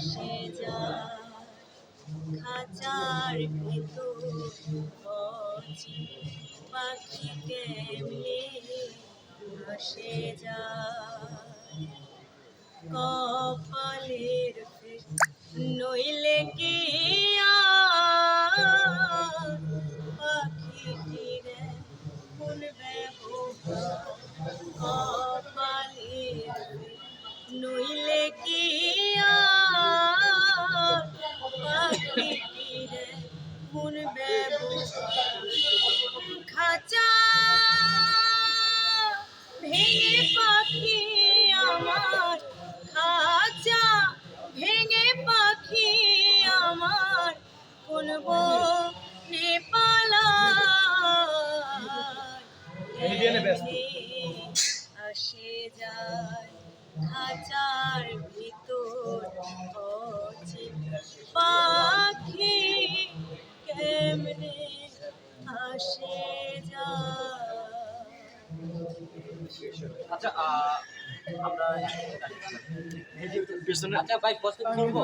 আসে যায় খাঁচার পাখি কেমনে আসে যায়? কপালের নইলে কি নইলে কি আসে যায় খাঁচার ভিতর পাখি কেমনে আসে যায়? আচ্ছা আমরা পিছনে আচ্ছা ভাই প্রশ্ন করব